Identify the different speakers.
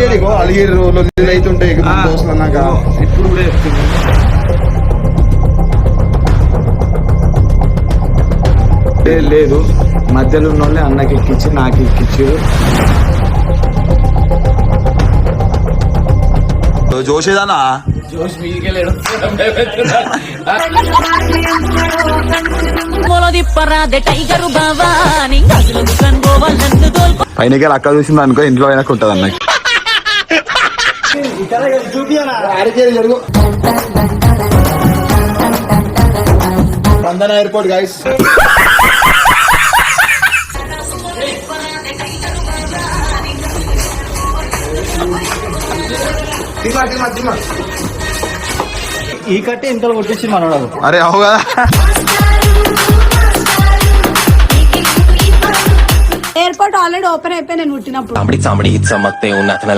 Speaker 1: చేయడు ఇగో అలిగిర్రు లొల్లి అవుతుంటే ఇక మన దోస్తులు అన్నాక.
Speaker 2: ఇప్పుడు కూడా చెప్తుంది లేదు, మధ్యలో ఉన్న వాళ్ళే అన్నకి ఎక్కించి నాకు ఎక్కించారు
Speaker 1: జోషేదానా
Speaker 2: జోష్
Speaker 1: పైనకి అక్క చూసింది అనుకో ఇంట్లో అయినా అరకేది జరుగు బంధన ఎయిర్పోర్ట్ గైస్
Speaker 2: ఈ కట్టే ఇంతలో కొట్టించి మనవాడు
Speaker 1: అరే అవు కదా.
Speaker 3: ఎయిర్పోర్ట్ ఆల్రెడీ ఓపెన్ అయిపోయి నేను పుట్టినప్పుడు.
Speaker 4: అమ్మడి చమడి ఇచ్చమ్మతే ఉన్న అతను